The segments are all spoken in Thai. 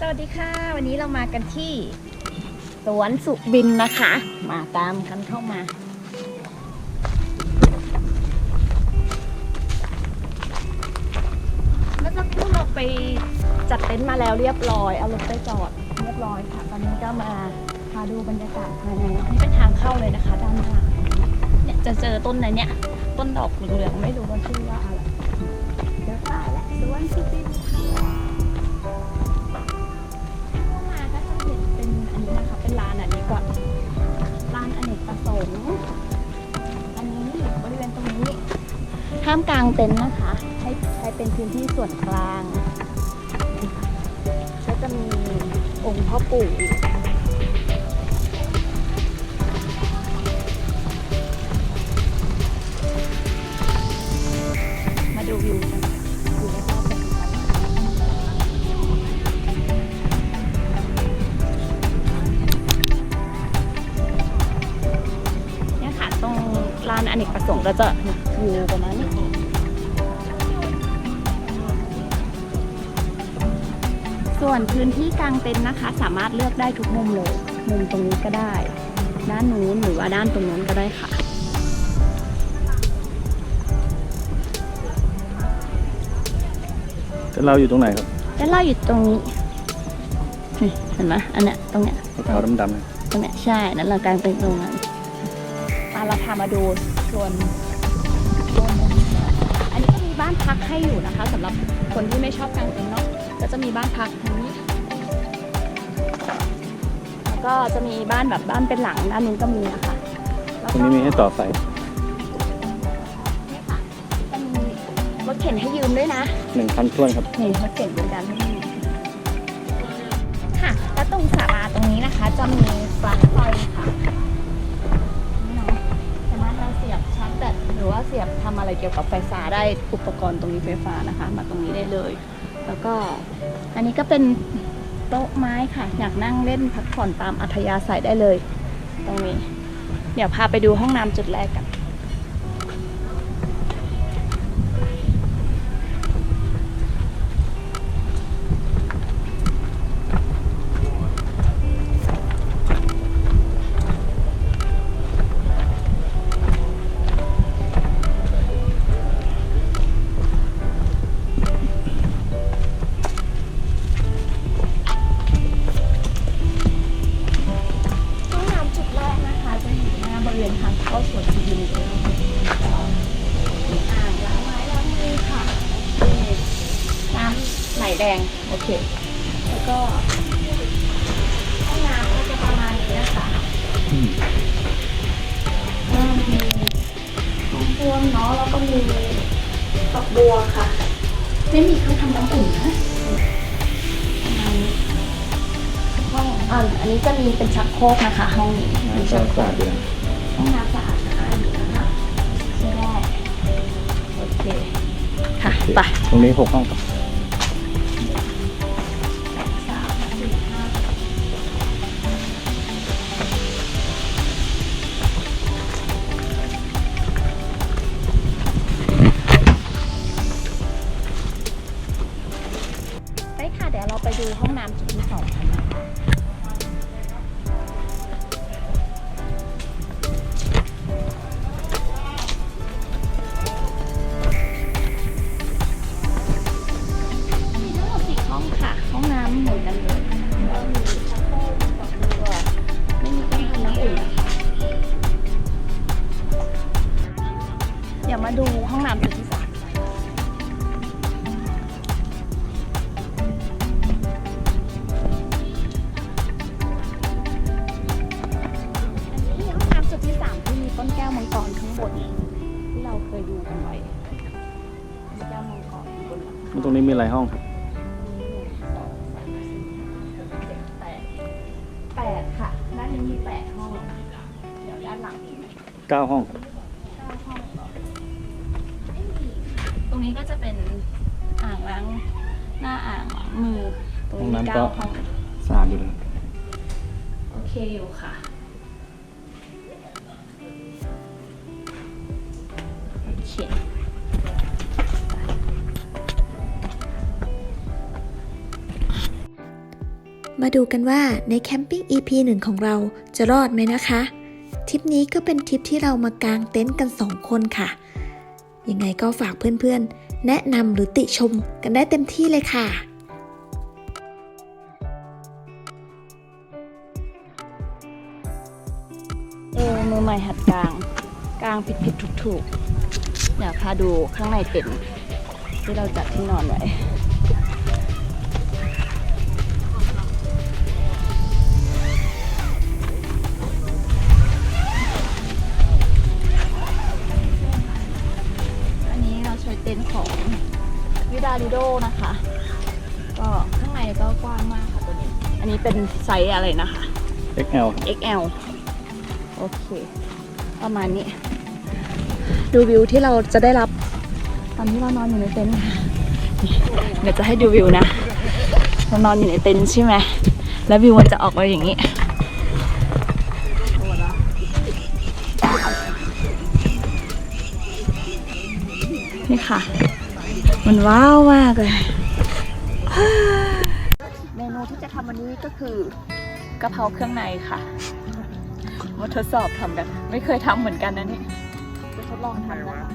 สวัสดีค่ะ วันนี้เรามากันที่สวนสุบินนะคะ มาตามกันเข้ามา เมื่อสักครู่เราไปจัดเต็นท์มาแล้วเรียบร้อยเอารถไปจอดเรียบร้อยค่ะ ตอนนี้ก็มาพาดูบรรยากาศภายในนี่เป็นทางเข้าเลยนะคะ ด้านหน้าเนี่ยจะเจอต้นไหนเนี่ย ต้นดอกเหลืองๆไม่รู้ว่าชื่อว่าอะไรเดี๋ยวตายแล้วสวนสุบินค่ะ ร้านอันนี้ก่อนร้านอเนกประสงค์อันนี้บริเวณตรงนี้ห้ามกลางเต็นท์นะคะ ให้ใช้เป็นพื้นที่ส่วนกลางก็จะมีองค์พ่อปู่ ส่วนพื้นที่กลางเต็นท์นะคะ สามารถเลือกได้ทุกมุมเลย มุมตรงนี้ก็ได้ ด้านนู้นหรือว่าด้านตรงนู้นก็ได้ค่ะแต่เราอยู่ตรงไหนครับแล้วเราอยู่ตรงนี้นี่เห็นไหมอันเนี้ยตรงเนี้ยขาวๆดำๆเนี่ยตรงเนี้ยใช่นั่นเรากลางเต็นท์ตรงนั้นมาเราพามาดูส่วนส่วนอันนี้ก็มีบ้านพักให้อยู่นะคะสำหรับคนที่ไม่ชอบกางเต็นท์เนาะก็จะมีบ้านพักทาง ก็จะมีบ้านแบบบ้านเป็นหลังด้านนู้นก็มีนะคะแล้วตรงก็นี้มีให้ต่อไฟเนี่ยค่ะจะมีรถเข็นให้ยืมด้วยนะ หนึ่งพันถ้วนครับ นี่รถเข็นบริการให้ยืมค่ะ แล้วตรงศาลาตรงนี้นะคะ จะมีปลั๊กไฟค่ะนี่เนาะสามารถเราเสียบชาร์จแบตหรือว่าเสียบทำอะไรเกี่ยวกับไฟฟ้าได้อุปกรณ์ตรงนี้ไฟฟ้านะคะ มาตรงนี้ได้เลย แล้วก็อันนี้ก็เป็น โต๊ะไม้ค่ะ อยากนั่งเล่นพักผ่อนตามอัธยาศัยได้เลย ตรงนี้ เดี๋ยวพาไปดูห้องน้ำจุดแรกกัน ข้าสวนสุรินทร์เลยมีอ่างล้างไม้ล้างมือค่ะนี่น้ำไหลแดง โอเค แล้วก็ห้องน้ำก็จะประมาณนี้นะคะก็มีห้องส้วมเนาะแล้วก็มีฝักบัวค่ะ ไม่มีเครื่องทำน้ำอุ่นนะประมาณนี้ห้องอ่าอันนี้จะมีเป็นชักโครกนะคะ ห้องนี้มีน้ำชัสะกโครอากดอยู่นะห้องน้ำ คค่ะไป ตรงนี้หกห้องครั ตรงนี้มีหลายห้องครับแปดแปดค่ะด้านนี้มีแปดห้อง เดี๋ยวด้านหลังมีไหมเก้าห้องครับเก้าห้องเหรอไม่มีตรงนี้ก็จะเป็นอ่างล้างหน้าอ่างล้างมือ ตรงนี้มีเก้าห้อง สะอาดอยู่เลยโอเคอยู่ค่ะ โอเค มาดูกันว่าในแคมปิ้ง EP 1 ของเราจะรอดไหมนะคะ ทริปนี้ก็เป็นทริปที่เรามากางเต็นท์กัน 2 คนค่ะ ยังไงก็ฝากเพื่อนๆ แนะนำหรือติชมกันได้เต็มที่เลยค่ะเออมือใหม่หัดกลางกลางผิดผิดถูกถูกๆเดี๋ยวพาดูข้างในเต็นท์ที่เราจัดที่นอนไว้ วิดาลิโดนะคะ ก็ข้างในก็กว้างมากค่ะตัวนี้ อันนี้เป็นไซส์อะไรนะคะ XL ครับ XL โอเค ประมาณนี้ ดูวิวที่เราจะได้รับตอนที่เรานอนอยู่ในเต็นท์ค่ะนี่เดี๋ยวจะให้ดูวิวนะเรานอนอยู่ในเต็นท์ใช่ไหมแล้ววิวมันจะออกมาอย่างนี้นี่ค่ะ มันว้าวมากเลย เมนูที่จะทำวันนี้ก็คือกะเพราเครื่องในค่ะ มาทดสอบทำกัน ไม่เคยทำเหมือนกันนะนี่จะทดลองทำนะคะ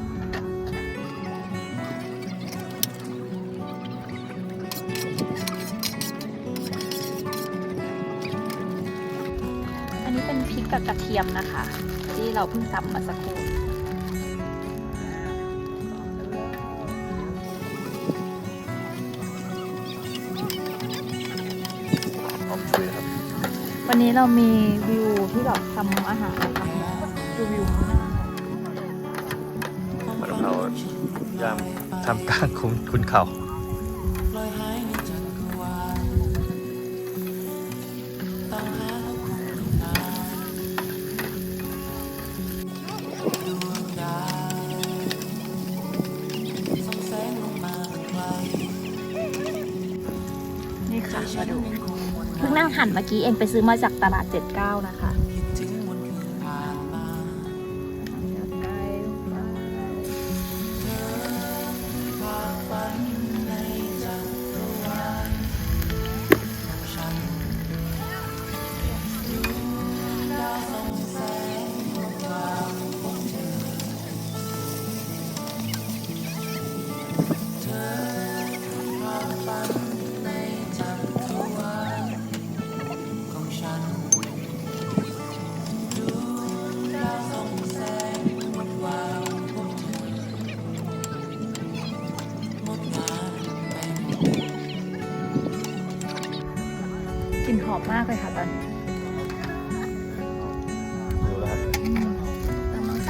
อันนี้เป็นพริกกับกระเทียมนะคะ ที่เราเพิ่งตำมาสักครู่ นนี้เรามีวิวที่แบบทำอาหารทำดูวิวข้างหน้าเราย่างทำกลางคุณคุณเขานี่ค่ะมาดู เพิ่งนั่งหันเมื่อกี้เองไปซื้อมาจากตลาด 79 นะคะ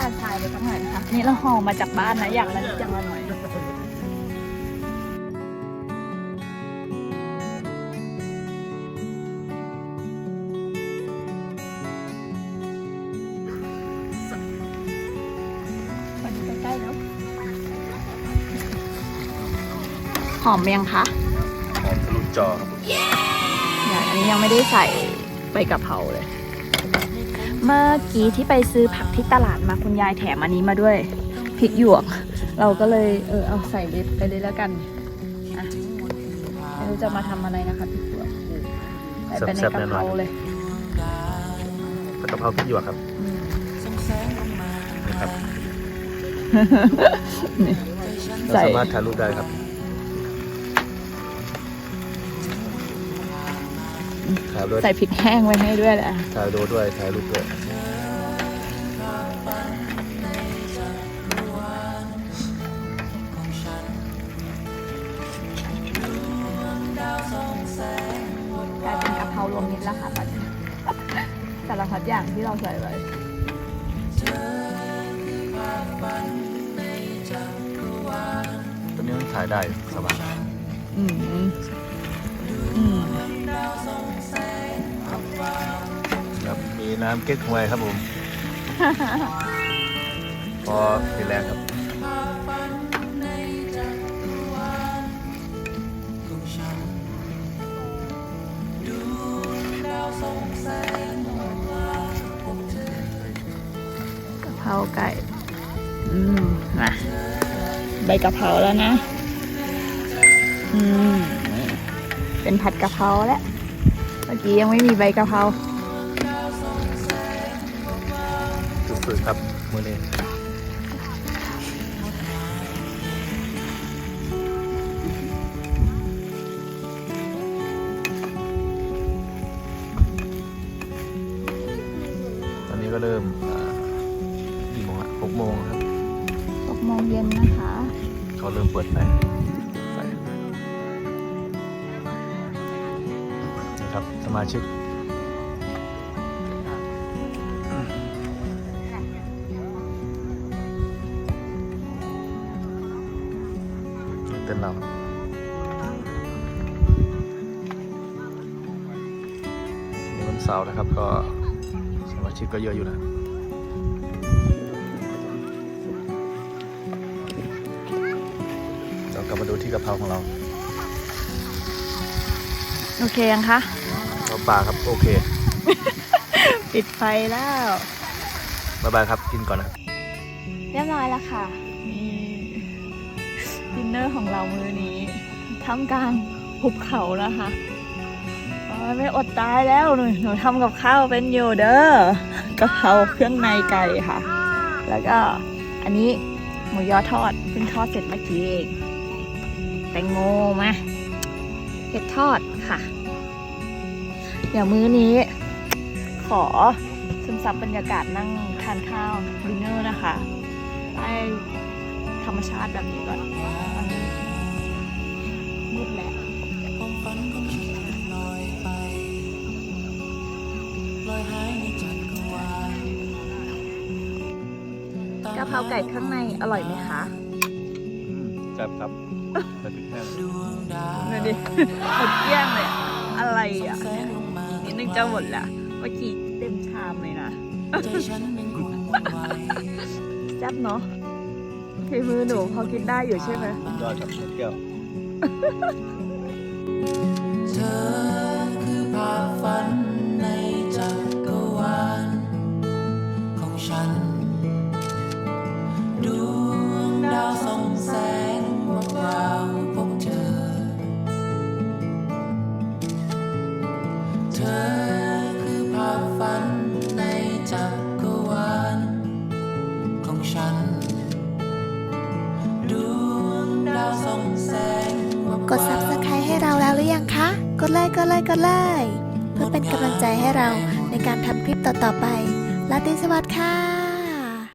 าลทรายไปสักหน่อยนะคะนี่เราห่อมาจากบ้านนะอย่างละนิดอย่างละหน่อยมาดูใกล้ๆแล้วหอมยังคะหอมทะลุจอครับผมอย่างอันนี้ยังไม่ได้ใส่ใบกะเพราเลย เมื่อกี้ที่ไปซื้อผักที่ตลาดมาคุณยายแถมอันนี้มาด้วยพริกหยวก เราก็เลยเออเอาใส่ลิไปเลยแล้วกันอะไม่รู้จะมาทำอะไรนะคะพริกหยวกใส่ไปในกะเพราเลยผัดกะเพราพริกหยวกครับอืมนี่ครับนี่เราใส่สามารถถ่ายรูปได้ครับ ถ่ายรูปใส่พริกแห้งไว้ให้ด้วยแหละ ถ่ายรูปด้วยถ่ายรูปด้วยกลายเป็นกะเพรารวมมิตรแล้วค่ะตอนนี้ สารพัดอย่างที่เราใส่ไว้ตอนนี้มันถ่ายได้สบาย อืม น้ำเก๊กฮวยครับผม พอทีแรงครับกะเพราไก่ อืมมาใบกะเพราแล้วนะ อืมนี่เป็นผัดกะเพราแล้วไปมื่อกี้ยังไม่มีใบกะเพรา สุดๆครับมือนี้ตอนนี้ก็เริ่มอ่ากี่โมงละหกโมงครับหกโมงเย็นนะคะเขาเริ่มเปิดไฟไฟนี่ครับสมาชิก ในวันเสาร์นะครับ ก็สมาชิกก็เยอะอยู่นะเรากลับมาดูที่กะเพราของเราโอเคยังคะเราปลาครับ โอเค ปิดไฟแล้วบ๊ายบายครับ กินก่อนนะครับเรียบร้อยแล้วค่ะนี่ดินเนอร์ของเรามื้อนี้ท่ามกลางหุบเขานะคะโอยไม่อดตายแล้วหนูหนูทำกับข้าวเป็นอยู่เด้อกะเพราเครื่องในไก่ค่ะ แล้วก็อันนี้หมูยอทอดเพิ่งทอดเสร็จเมื่อกี้เองแตงโมมาเห็ดทอดค่ะ เดี๋ยวมื้อนี้ ขอซึมซับบรรยากาศนั่งทานข้าวดินเนอร์นะคะได้ธรรมชาติแบบนี้ก่อนมันมืดแล้ว กะเพราไก่ข้างในอร่อยไหมคะแซ่บครับแต่พริกแห้งดูดิหมดเกลี้ยงเลยอะอะไรอะอีกนิดนึงจะหมดละเมื่อกี้เต็มชามเลยนะแซ่บเนาะฝีมือหนูพอกินได้อยู่ใช่ไหมยอดครับหมดแก้ว เธอคือภาพฝันในจักรวาลของฉัน